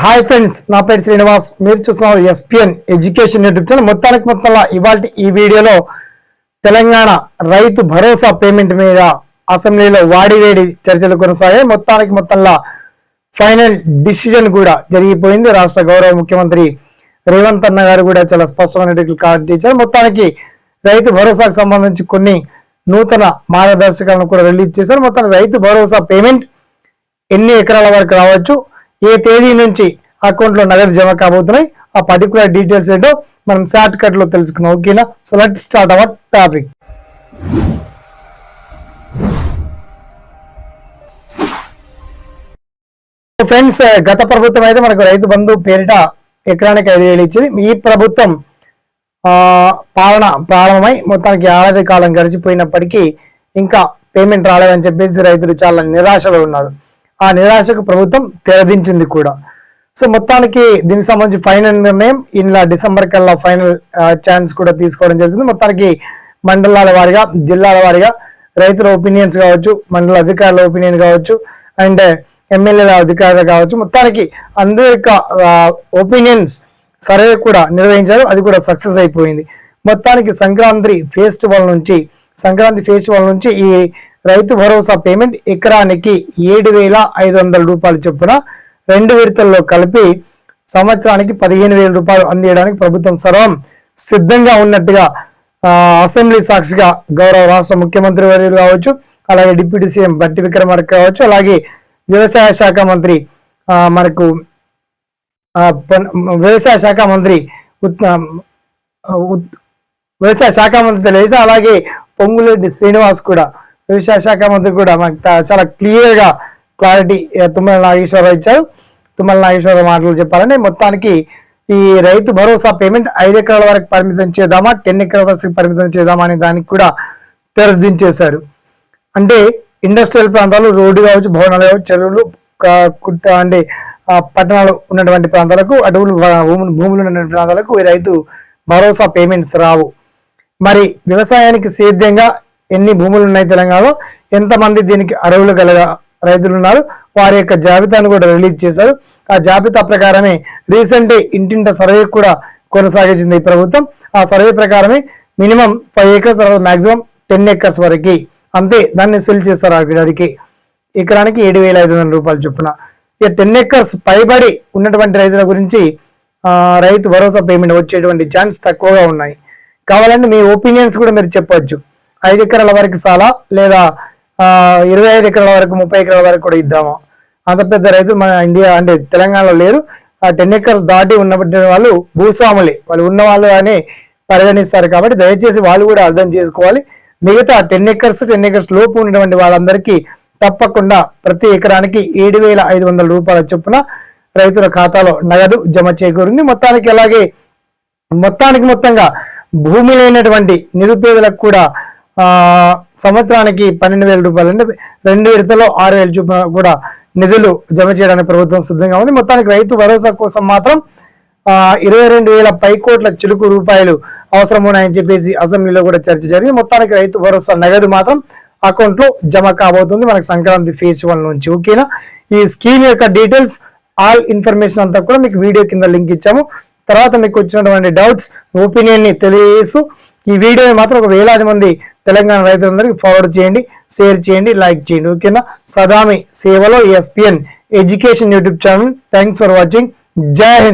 Hi friends నా పేరు శ్రీనివాస్. మీరు చూస్తున్నారు ఎస్పిఎన్ ఎడ్యుకేషన్ యూట్యూబ్ ఛానల్. మొత్తానికి మొత్తంలో ఇవాళ ఈ వీడియోలో తెలంగాణ రైతు భరోసా పేమెంట్ మీద అసెంబ్లీలో వాడివేడి చర్చలు కొనసాగాయి. మొత్తానికి మొత్తంలో ఫైనల్ డిసిజన్ కూడా జరిగిపోయింది. రాష్ట్ర గౌరవ ముఖ్యమంత్రి రేవంత్ అన్న గారు కూడా చాలా స్పష్టమైన కార్డు ఇచ్చారు. మొత్తానికి రైతు భరోసాకు సంబంధించి కొన్ని నూతన మార్గదర్శకాలను కూడా రిలీజ్ చేశారు. మొత్తానికి రైతు భరోసా పేమెంట్ ఎన్ని ఎకరాల వరకు రావచ్చు? ఏ తేదీ నుంచి అకౌంట్లో నగదు జమ కాబోతున్నాయి ఆ పర్టికులర్ డీటెయిల్స్ ఏంటో మనం షార్ట్ కట్లో తెలుసుకుందాం ఓకేనా? So let start our topic friends గత ప్రభుత్వం అయితే మనకు రైతు బంధు పేరిట ఎకరానికి ఐదు వేలు ఇచ్చింది. ఈ ప్రభుత్వం పాలన ప్రారంభమై మొత్తానికి ఏడాది కాలం గడిచిపోయినప్పటికీ ఇంకా పేమెంట్ రాలేదని చెప్పేసి రైతులు చాలా నిరాశలో ఉన్నారు. ఆ నిరాశకు ప్రభుత్వం తెరదించింది కూడా. సో మొత్తానికి దీనికి సంబంధించి ఫైనల్ నిర్ణయం ఇలా డిసెంబర్ కల్లా ఫైనల్ ఛాన్స్ కూడా తీసుకోవడం జరుగుతుంది. మొత్తానికి మండలాల వారిగా జిల్లాల వారిగా రైతుల ఒపీనియన్స్ కావచ్చు మండల అధికారుల ఒపీనియన్ కావచ్చు అండ్ ఎమ్మెల్యేల అధికారులు కావచ్చు మొత్తానికి అందరి యొక్క ఒపీనియన్స్ సర్వే కూడా నిర్వహించారు. అది కూడా సక్సెస్ అయిపోయింది. మొత్తానికి సంక్రాంతి ఫెస్టివల్ నుంచి సంక్రాంతి ఫెస్టివల్ నుంచి ఈ రైతు భరోసా పేమెంట్ ఎకరానికి ఏడు వేల ఐదు వందల రూపాయలు చొప్పున రెండు విడతల్లో కలిపి సంవత్సరానికి పదిహేను వేల రూపాయలు అందియడానికి ప్రభుత్వం సర్వం సిద్ధంగా ఉన్నట్టుగా అసెంబ్లీ సాక్షిగా గౌరవ రాష్ట్ర ముఖ్యమంత్రి వర్యులు కావచ్చు అలాగే డిప్యూటీ సీఎం బట్టి విక్రమార్క కావచ్చు అలాగే వ్యవసాయ శాఖ మంత్రి మనకు వ్యవసాయ శాఖ మంత్రి వ్యవసాయ శాఖ మంత్రి తెలియజేసి అలాగే పొంగులేటి శ్రీనివాస్ కూడా వ్యవసాయ శాఖ మంత్రి కూడా మాకు చాలా క్లియర్గా క్లారిటీ తుమ్మల నాగేశ్వరరావు ఇచ్చారు. తుమ్మల నాగేశ్వరరావు మాటలు చెప్పాలంటే మొత్తానికి ఈ రైతు భరోసా పేమెంట్ ఐదు ఎకరాల వరకు పరిమితం చేద్దామా టెన్ ఎకరాల వరకు పరిమితం చేద్దామా అనే దానికి కూడా తెరదించేశారు. అంటే ఇండస్ట్రియల్ ప్రాంతాలు రోడ్డు కావచ్చు భవనాలు కావచ్చు చెరువులు కుట్ట అంటే పట్టణాలు ఉన్నటువంటి ప్రాంతాలకు అడవులు భూములు భూములు ఉన్నటువంటి ప్రాంతాలకు ఈ రైతు భరోసా పేమెంట్స్ రావు. మరి వ్యవసాయానికి సేద్యంగా ఎన్ని భూములు ఉన్నాయి తెలంగాణలో ఎంతమంది దీనికి అర్హులు గల రైతులు ఉన్నారు వారి యొక్క జాబితాను కూడా రిలీజ్ చేశారు. ఆ జాబితా ప్రకారమే రీసెంట్ ఇంటింట సర్వే కూడా కొనసాగించింది ఈ ప్రభుత్వం. ఆ సర్వే ప్రకారమే మినిమం ఫైవ్ ఏకర్స్ తర్వాత మాక్సిమం టెన్ ఏకర్స్ వరకు అంతే దాన్ని సెల్ చేస్తారు అక్కడికి ఎకరానికి ఏడు వేల ఐదు వందల రూపాయలు చొప్పున. ఇక టెన్ ఎకర్స్ పైబడి ఉన్నటువంటి రైతుల గురించి రైతు భరోసా పేమెంట్ వచ్చేటువంటి ఛాన్స్ తక్కువగా ఉన్నాయి. కావాలంటే మీ ఒపీనియన్స్ కూడా మీరు చెప్పవచ్చు ఐదు ఎకరాల వరకు చాలా లేదా ఇరవై ఐదు ఎకరాల వరకు ముప్పై ఎకరాల వరకు కూడా ఇద్దామా. అంత పెద్ద రైతు మన ఇండియా అంటే తెలంగాణలో లేరు. ఆ టెన్ ఎకర్స్ దాటి ఉన్నప్పటి వాళ్ళు భూస్వాములే. వాళ్ళు ఉన్న వాళ్ళు అని పరిగణిస్తారు కాబట్టి దయచేసి వాళ్ళు కూడా అర్థం చేసుకోవాలి. మిగతా టెన్ ఎకర్స్ టెన్ ఎకర్స్ లోపు ఉన్నటువంటి వాళ్ళందరికీ తప్పకుండా ప్రతి ఎకరానికి ఏడు వేల ఐదు వందల రూపాయల చొప్పున రైతుల ఖాతాలో నగదు జమ చేకూరింది. మొత్తానికి అలాగే మొత్తానికి మొత్తంగా భూమి లేనటువంటి నిరుపేదలకు కూడా సంవత్సరానికి పన్నెండు వేల రూపాయలు అంటే రెండు విడతలో ఆరు వేల చొప్పున కూడా నిధులు జమ చేయడానికి ప్రభుత్వం సిద్ధంగా ఉంది. మొత్తానికి రైతు భరోసా కోసం మాత్రం ఇరవై రెండు వేల పై కోట్ల చిలుకు రూపాయలు అవసరం ఉన్నాయని చెప్పేసి అసెంబ్లీలో కూడా చర్చ జరిగింది. మొత్తానికి రైతు భరోసా నగదు మాత్రం అకౌంట్లో జమ కాబోతుంది. మనకు సంక్రాంతి ఫేజ్ వన్ నుంచి ఓకేనా? ఈ స్కీమ్ యొక్క డీటెయిల్స్ ఆల్ ఇన్ఫర్మేషన్ అంతా కూడా మీకు వీడియో కింద లింక్ ఇచ్చాము. తర్వాత మీకు వచ్చినటువంటి డౌట్స్ ఒపీనియన్ని తెలియజేస్తూ ఈ వీడియోని మాత్రం ఒక వేలాది మంది తెలంగాణ రైతులందరికీ ఫార్వర్డ్ చేయండి షేర్ చేయండి లైక్ చేయండి. ఓకేనా సదామి సేవలో SPN education YouTube channel thanks for watching జై హింద్.